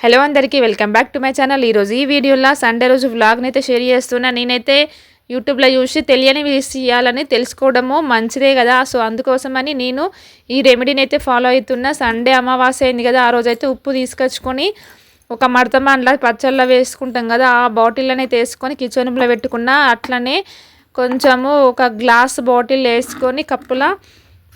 Hello అందరికీ welcome back to my channel. ఈరోజు ఈ వీడియోలో సండే రోజు వ్లాగ్ని అయితే షేర్ చేస్తున్నా. నేనైతే యూట్యూబ్లో చూసి తెలియని చేయాలని తెలుసుకోవడము మంచిదే కదా. సో అందుకోసమని నేను ఈ రెమెడీని అయితే ఫాలో అవుతున్నా. సండే అమావాస్య అయింది కదా ఆ రోజు అయితే ఉప్పు తీసుకొచ్చుకొని ఒక మడతమాన్లా పచ్చళ్ళ వేసుకుంటాం కదా ఆ బాటిల్లోనే అయితే వేసుకొని కిచెన్లో పెట్టుకున్న. అట్లనే కొంచెము ఒక గ్లాస్ బాటిల్ వేసుకొని కప్పుల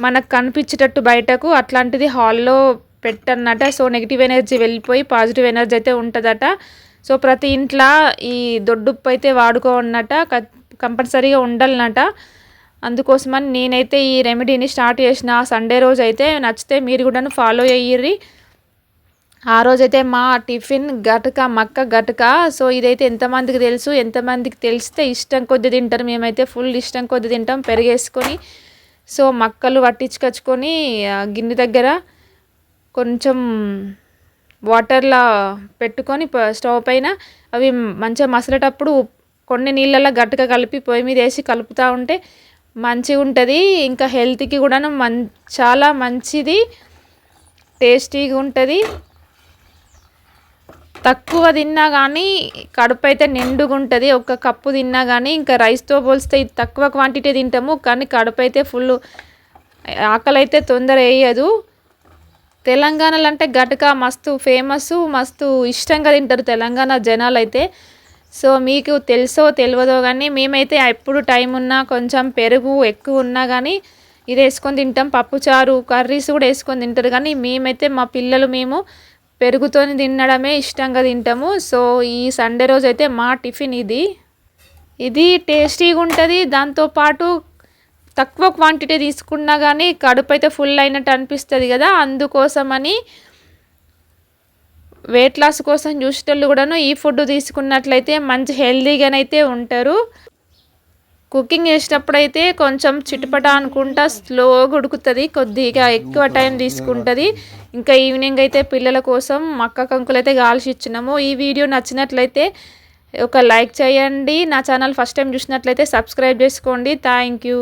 మనకు కనిపించేటట్టు బయటకు అట్లాంటిది హాల్లో పెట్టన్నట. సో నెగిటివ్ ఎనర్జీ వెళ్ళిపోయి పాజిటివ్ ఎనర్జీ అయితే ఉంటుందట. సో ప్రతి ఇంట్లో ఈ దొడ్డుప్పు అయితే వాడుకోనట కంపల్సరీగా ఉండాలన్నట. అందుకోసమని నేనైతే ఈ రెమెడీని స్టార్ట్ చేసిన సండే రోజు అయితే నచ్చితే మీరు కూడా ఫాలో అయ్యిర్రి. ఆ రోజైతే మా టిఫిన్ గటక మక్క గటక సో ఇదైతే ఎంతమందికి తెలుసు ఎంతమందికి తెలిస్తే ఇష్టం కొద్ది తింటారు. మేమైతే ఫుల్ ఇష్టం కొద్ది తింటాం పెరిగేసుకొని. సో మక్కలు పట్టించుకొచ్చుకొని గిన్నె దగ్గర కొంచెం వాటర్లా పెట్టుకొని స్టవ్ పైన అవి మంచిగా మసలేటప్పుడు కొన్ని నీళ్ళల్లో గట్టిగా కలిపి పొయ్యి మీద వేసి కలుపుతూ ఉంటే మంచిగా ఉంటుంది. ఇంకా హెల్త్కి కూడాను మం చాలా మంచిది. టేస్టీగా ఉంటుంది. తక్కువ తిన్నా కానీ కడుపు అయితే నిండుగా ఉంటుంది. ఒక కప్పు తిన్నా కానీ ఇంకా రైస్తో పోలిస్తే తక్కువ క్వాంటిటీ తింటాము. కానీ కడుపు అయితే ఫుల్ ఆకలి అయితే తొందర వేయదు. తెలంగాణలో అంటే గటక మస్తు ఫేమస్ మస్తు ఇష్టంగా తింటారు తెలంగాణ జనాలు అయితే సో మీకు తెలుసో తెలియదో కానీ మేమైతే ఎప్పుడు టైం ఉన్నా కొంచెం పెరుగు ఎక్కువ ఉన్నా కానీ ఇది వేసుకొని తింటాం. పప్పుచారు కర్రీస్ కూడా వేసుకొని తింటారు. కానీ మేమైతే మా పిల్లలు మేము పెరుగుతో తినడమే ఇష్టంగా తింటాము. సో ఈ సండే రోజు అయితే మా టిఫిన్ ఇది. ఇది టేస్టీగా ఉంటుంది దాంతోపాటు తక్కువ క్వాంటిటీ తీసుకున్నా కానీ కడుపు అయితే ఫుల్ అయినట్టు అనిపిస్తుంది కదా. అందుకోసమని వెయిట్ లాస్ కోసం చూసేటోళ్ళు కూడాను ఈ ఫుడ్ తీసుకున్నట్లయితే మంచి హెల్దీగానైతే ఉంటారు. కుకింగ్ చేసేటప్పుడు అయితే కొంచెం చిటుపట అనుకుంటా స్లోగా ఉడుకుతుంది కొద్దిగా ఎక్కువ టైం తీసుకుంటుంది. ఇంకా ఈవినింగ్ అయితే పిల్లల కోసం మక్క కంకులు అయితే కాల్చి ఇచ్చినాము ఈ వీడియో నచ్చినట్లయితే ఒక లైక్ చేయండి. నా ఛానల్ ఫస్ట్ టైం చూసినట్లయితే సబ్స్క్రైబ్ చేసుకోండి. Thank you